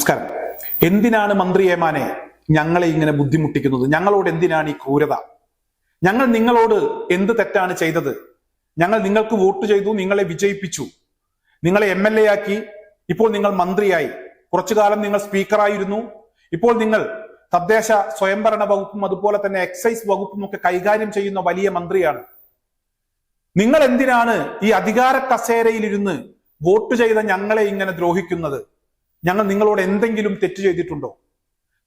നമസ്കാരം. എന്തിനാണ് മന്ത്രി ഏമാനെ ഞങ്ങളെ ഇങ്ങനെ ബുദ്ധിമുട്ടിക്കുന്നത്? ഞങ്ങളോട് എന്തിനാണ് ഈ ക്രൂരത? ഞങ്ങൾ നിങ്ങളോട് എന്ത് തെറ്റാണ് ചെയ്തത്? ഞങ്ങൾ നിങ്ങൾക്ക് വോട്ട് ചെയ്തു നിങ്ങളെ വിജയിപ്പിച്ചു. നിങ്ങളെ എം എൽ എ ആക്കി. ഇപ്പോൾ നിങ്ങൾ മന്ത്രിയായി. കുറച്ചു കാലം നിങ്ങൾ സ്പീക്കറായിരുന്നു. ഇപ്പോൾ നിങ്ങൾ തദ്ദേശ സ്വയംഭരണ വകുപ്പും അതുപോലെ തന്നെ എക്സൈസ് വകുപ്പും ഒക്കെ കൈകാര്യം ചെയ്യുന്ന വലിയ മന്ത്രിയാണ്. നിങ്ങൾ എന്തിനാണ് ഈ അധികാര കസേരയിലിരുന്ന് വോട്ട് ചെയ്ത ഞങ്ങളെ ഇങ്ങനെ ദ്രോഹിക്കുന്നത്? ഞങ്ങൾ നിങ്ങളോട് എന്തെങ്കിലും തെറ്റ് ചെയ്തിട്ടുണ്ടോ?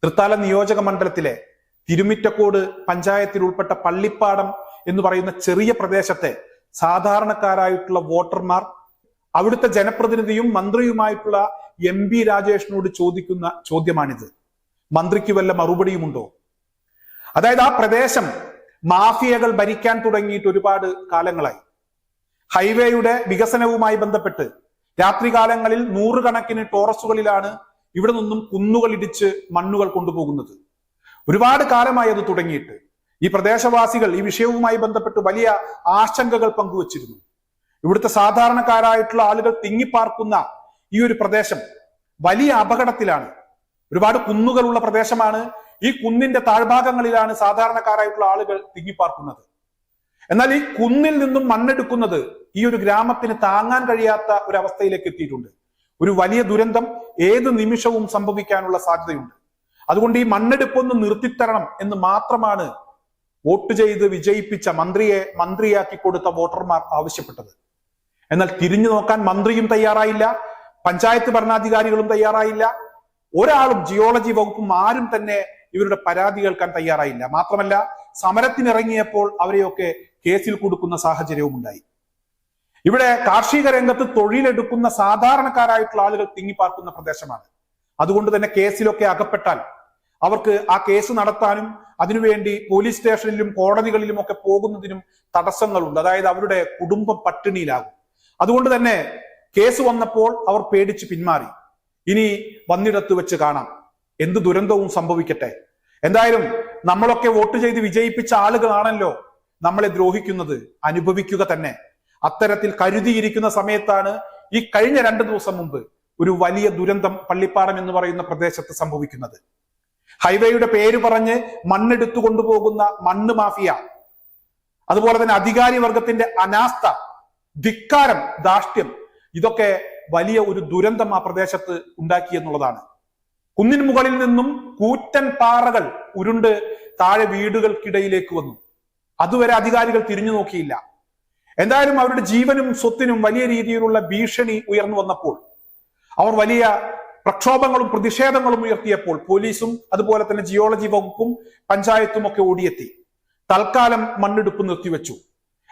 തൃത്താല നിയോജക മണ്ഡലത്തിലെ തിരുമിറ്റക്കോട് പഞ്ചായത്തിൽ ഉൾപ്പെട്ട പള്ളിപ്പാടം എന്ന് പറയുന്ന ചെറിയ പ്രദേശത്തെ സാധാരണക്കാരായിട്ടുള്ള വോട്ടർമാർ അവിടുത്തെ ജനപ്രതിനിധിയും മന്ത്രിയുമായിട്ടുള്ള എം ബി രാജേഷിനോട് ചോദിക്കുന്ന ചോദ്യമാണിത്. മന്ത്രിക്ക് വല്ല മറുപടിയുമുണ്ടോ? അതായത് ആ പ്രദേശം മാഫിയകൾ ഭരിക്കാൻ തുടങ്ങിയിട്ട് ഒരുപാട് കാലങ്ങളായി. ഹൈവേയുടെ വികസനവുമായി ബന്ധപ്പെട്ട് രാത്രികാലങ്ങളിൽ നൂറുകണക്കിന് ടോറസുകളിലാണ് ഇവിടെ നിന്നും കുന്നുകൾ ഇടിച്ച് മണ്ണുകൾ കൊണ്ടുപോകുന്നത്. ഒരുപാട് കാലമായി അത് തുടങ്ങിയിട്ട്. ഈ പ്രദേശവാസികൾ ഈ വിഷയവുമായി ബന്ധപ്പെട്ട് വലിയ ആശങ്കകൾ പങ്കുവച്ചിരുന്നു. ഇവിടുത്തെ സാധാരണക്കാരായിട്ടുള്ള ആളുകൾ തിങ്ങിപ്പാർക്കുന്ന ഈ ഒരു പ്രദേശം വലിയ അപകടത്തിലാണ്. ഒരുപാട് കുന്നുകളുള്ള പ്രദേശമാണ് ഈ കുന്നിന്റെ താഴ്ഭാഗങ്ങളിലാണ് സാധാരണക്കാരായിട്ടുള്ള ആളുകൾ തിങ്ങിപ്പാർക്കുന്നത്. എന്നാൽ ഈ കുന്നിൽ നിന്നും മണ്ണെടുക്കുന്നത് ഈ ഒരു ഗ്രാമത്തിന് താങ്ങാൻ കഴിയാത്ത ഒരു അവസ്ഥയിലേക്ക് എത്തിയിട്ടുണ്ട്. ഒരു വലിയ ദുരന്തം ഏത് നിമിഷവും സംഭവിക്കാനുള്ള സാധ്യതയുണ്ട്. അതുകൊണ്ട് ഈ മണ്ണെടുപ്പൊന്ന് നിർത്തിത്തരണം എന്ന് മാത്രമാണ് വോട്ട് ചെയ്ത് വിജയിപ്പിച്ച മന്ത്രിയെ മന്ത്രിയാക്കി കൊടുത്ത വോട്ടർമാർ ആവശ്യപ്പെട്ടത്. എന്നാൽ തിരിഞ്ഞു നോക്കാൻ മന്ത്രിയും തയ്യാറായില്ല പഞ്ചായത്ത് ഭരണാധികാരികളും തയ്യാറായില്ല ഒരാളും ജിയോളജി വകുപ്പും ആരും തന്നെ ഇവരുടെ പരാതി കേൾക്കാൻ തയ്യാറായില്ല. മാത്രമല്ല സമരത്തിനിറങ്ങിയപ്പോൾ അവരെയൊക്കെ കേസിൽ കൊടുക്കുന്ന സാഹചര്യവും ഉണ്ടായി ഇവിടെ കാർഷിക രംഗത്ത് തൊഴിലെടുക്കുന്ന സാധാരണക്കാരായിട്ടുള്ള ആളുകൾ തിങ്ങിപ്പാർക്കുന്ന പ്രദേശമാണ്. അതുകൊണ്ട് തന്നെ കേസിലൊക്കെ അകപ്പെട്ടാൽ അവർക്ക് ആ കേസ് നടത്താനും അതിനുവേണ്ടി പോലീസ് സ്റ്റേഷനിലും കോടതികളിലും ഒക്കെ പോകുന്നതിനും തടസ്സങ്ങളുണ്ട്. അതായത് അവരുടെ കുടുംബം പട്ടിണിയിലാകും. അതുകൊണ്ട് തന്നെ കേസ് വന്നപ്പോൾ അവർ പേടിച്ച് പിന്മാറി. ഇനി വന്നിടത്ത് വെച്ച് കാണാം. എന്ത് ദുരന്തവും സംഭവിക്കട്ടെ. എന്തായാലും നമ്മളൊക്കെ വോട്ട് ചെയ്ത് വിജയിപ്പിച്ച ആളുകളാണല്ലോ നമ്മളെ ദ്രോഹിക്കുന്നത്. അനുഭവിക്കുക തന്നെ. അത്തരത്തിൽ കരുതിയിരിക്കുന്ന സമയത്താണ് ഈ കഴിഞ്ഞ രണ്ട് ദിവസം മുമ്പ് ഒരു വലിയ ദുരന്തം പള്ളിപ്പാടം എന്ന് പറയുന്ന പ്രദേശത്ത് സംഭവിക്കുന്നത്. ഹൈവേയുടെ പേര് പറഞ്ഞ് മണ്ണെടുത്തു കൊണ്ടുപോകുന്ന മണ്ണ് മാഫിയ അതുപോലെ തന്നെ അധികാരി വർഗത്തിന്റെ അനാസ്ഥ ധിക്കാരം ധാഷ്ട്യം ഇതൊക്കെ വലിയ ഒരു ദുരന്തം ആ പ്രദേശത്ത് ഉണ്ടാക്കി എന്നുള്ളതാണ്. കുന്നിന് മുകളിൽ നിന്നും കൂറ്റൻ പാറകൾ ഉരുണ്ട് താഴെ വീടുകൾക്കിടയിലേക്ക് വന്നു. അതുവരെ അധികാരികൾ തിരിഞ്ഞു നോക്കിയില്ല. എന്തായാലും അവരുടെ ജീവനും സ്വത്തിനും വലിയ രീതിയിലുള്ള ഭീഷണി ഉയർന്നു വന്നപ്പോൾ അവർ വലിയ പ്രക്ഷോഭങ്ങളും പ്രതിഷേധങ്ങളും ഉയർത്തിയപ്പോൾ പോലീസും അതുപോലെ തന്നെ ജിയോളജി വകുപ്പും പഞ്ചായത്തും ഒക്കെ ഓടിയെത്തി. തൽക്കാലം മണ്ണെടുപ്പ് നിർത്തിവെച്ചു.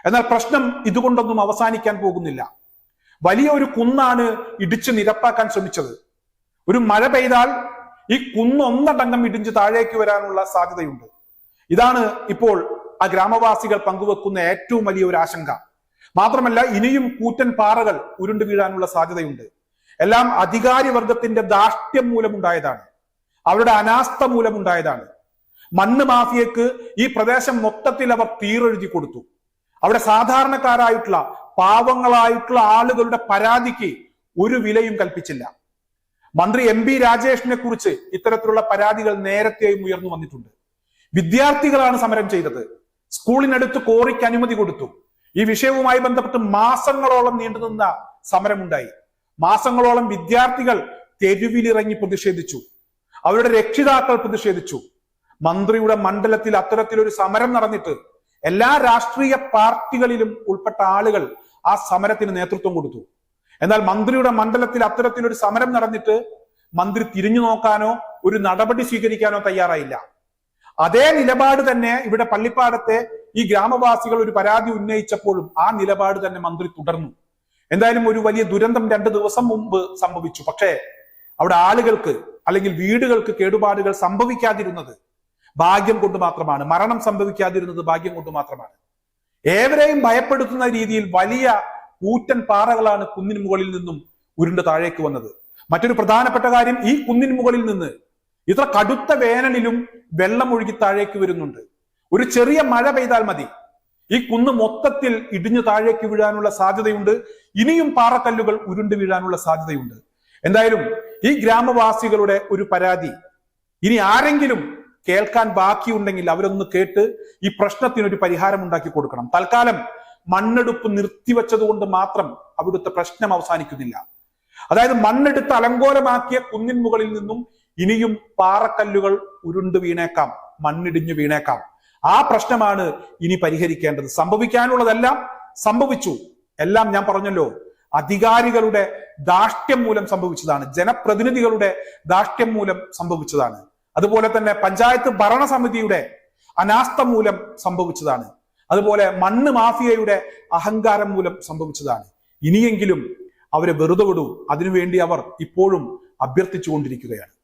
എന്നാൽ പ്രശ്നം ഇതുകൊണ്ടൊന്നും അവസാനിക്കാൻ പോകുന്നില്ല. വലിയ ഒരു കുന്നാണ് ഇടിച്ചു നിരപ്പാക്കാൻ ശ്രമിച്ചത്. ഒരു മഴ പെയ്താൽ ഈ കുന്ന് ഒന്നടങ്കം ഇടിഞ്ച് താഴേക്ക് വരാനുള്ള സാധ്യതയുണ്ട്. ഇതാണ് ഇപ്പോൾ ആ ഗ്രാമവാസികൾ പങ്കുവെക്കുന്ന ഏറ്റവും വലിയ ഒരു ആശങ്ക. മാത്രമല്ല ഇനിയും കൂറ്റൻ പാറകൾ ഉരുണ്ടു വീഴാനുള്ള സാധ്യതയുണ്ട്. എല്ലാം അധികാരി വർഗത്തിന്റെ ധാഷ്ട്യം മൂലമുണ്ടായതാണ്. അവരുടെ അനാസ്ഥ മൂലമുണ്ടായതാണ്. മണ്ണ് മാഫിയക്ക് ഈ പ്രദേശം മൊത്തത്തിൽ അവർ തീറെഴുതി കൊടുത്തു. അവിടെ സാധാരണക്കാരായിട്ടുള്ള പാവങ്ങളായിട്ടുള്ള ആളുകളുടെ പരാതിക്ക് ഒരു വിലയും കൽപ്പിച്ചില്ല. മന്ത്രി എം ബി രാജേഷിനെ കുറിച്ച് ഇത്തരത്തിലുള്ള പരാതികൾ നേരത്തെയും ഉയർന്നു വന്നിട്ടുണ്ട്. വിദ്യാർത്ഥികളാണ് സമരം ചെയ്തത്. സ്കൂളിനടുത്ത് കോറിക്ക് അനുമതി കൊടുത്തു. ഈ വിഷയവുമായി ബന്ധപ്പെട്ട് മാസങ്ങളോളം നീണ്ടുനിന്ന സമരമുണ്ടായി. മാസങ്ങളോളം വിദ്യാർത്ഥികൾ തെരുവിലിറങ്ങി പ്രതിഷേധിച്ചു. അവരുടെ രക്ഷിതാക്കൾ പ്രതിഷേധിച്ചു. മന്ത്രിയുടെ മണ്ഡലത്തിൽ അത്തരത്തിലൊരു സമരം നടന്നിട്ട് എല്ലാ രാഷ്ട്രീയ പാർട്ടികളിലും ഉൾപ്പെട്ട ആളുകൾ ആ സമരത്തിന് നേതൃത്വം കൊടുത്തു. എന്നാൽ മന്ത്രിയുടെ മണ്ഡലത്തിൽ അത്തരത്തിലൊരു സമരം നടന്നിട്ട് മന്ത്രി തിരിഞ്ഞു നോക്കാനോ ഒരു നടപടി സ്വീകരിക്കാനോ തയ്യാറായില്ല. അതേ നിലപാട് തന്നെ ഇവിടെ പള്ളിപ്പാടത്തെ ഈ ഗ്രാമവാസികൾ ഒരു പരാതി ഉന്നയിച്ചപ്പോഴും ആ നിലപാട് തന്നെ മന്ത്രി തുടർന്നു. എന്തായാലും ഒരു വലിയ ദുരന്തം രണ്ട് ദിവസം മുമ്പ് സംഭവിച്ചു. പക്ഷേ അവിടെ ആളുകൾക്ക് അല്ലെങ്കിൽ വീടുകൾക്ക് കേടുപാടുകൾ സംഭവിക്കാതിരുന്നത് ഭാഗ്യം കൊണ്ട് മാത്രമാണ്. മരണം സംഭവിക്കാതിരുന്നത് ഭാഗ്യം കൊണ്ട് മാത്രമാണ്. ഏവരെയും ഭയപ്പെടുത്തുന്ന രീതിയിൽ വലിയ കൂറ്റൻ പാറകളാണ് കുന്നിന് മുകളിൽ നിന്നും ഉരുണ്ട് താഴേക്ക് വന്നത്. മറ്റൊരു പ്രധാനപ്പെട്ട കാര്യം ഈ കുന്നിന് മുകളിൽ നിന്ന് ഇത്ര കടുത്ത വേനലിലും വെള്ളം ഒഴുകി താഴേക്ക് വരുന്നുണ്ട്. ഒരു ചെറിയ മഴ പെയ്താൽ മതി. ഈ കുന്ന് മൊത്തത്തിൽ ഇടിഞ്ഞു താഴേക്ക് വീഴാനുള്ള സാധ്യതയുണ്ട്. ഇനിയും പാറക്കല്ലുകൾ ഉരുണ്ട് വീഴാനുള്ള സാധ്യതയുണ്ട്. എന്തായാലും ഈ ഗ്രാമവാസികളുടെ ഒരു പരാതി ഇനി ആരെങ്കിലും കേൾക്കാൻ ബാക്കിയുണ്ടെങ്കിൽ അവരൊന്ന് കേട്ട് ഈ പ്രശ്നത്തിനൊരു പരിഹാരം ഉണ്ടാക്കി കൊടുക്കണം. തൽക്കാലം മണ്ണെടുപ്പ് നിർത്തിവെച്ചത് കൊണ്ട് മാത്രം അവിടുത്തെ പ്രശ്നം അവസാനിക്കുന്നില്ല. അതായത് മണ്ണെടുത്ത് അലങ്കോലമാക്കിയ കുന്നിൻ മുകളിൽ നിന്നും ഇനിയും പാറക്കല്ലുകൾ ഉരുണ്ട് വീണേക്കാം മണ്ണിടിഞ്ഞു വീണേക്കാം. ആ പ്രശ്നമാണ് ഇനി പരിഹരിക്കേണ്ടത്. സംഭവിക്കാനുള്ളതെല്ലാം സംഭവിച്ചു. എല്ലാം ഞാൻ പറഞ്ഞല്ലോ. അധികാരികളുടെ ദാഷ്ട്യം മൂലം സംഭവിച്ചതാണ്. ജനപ്രതിനിധികളുടെ ദാഷ്ട്യം മൂലം സംഭവിച്ചതാണ്. അതുപോലെ തന്നെ പഞ്ചായത്ത് ഭരണസമിതിയുടെ അനാസ്ഥ മൂലം സംഭവിച്ചതാണ്. അതുപോലെ മണ്ണ് മാഫിയയുടെ അഹങ്കാരം മൂലം സംഭവിച്ചതാണ്. ഇനിയെങ്കിലും അവരെ വെറുതെ വിടൂ. അതിനുവേണ്ടി അവർ ഇപ്പോഴും അഭ്യർത്ഥിച്ചുകൊണ്ടിരിക്കുകയാണ്.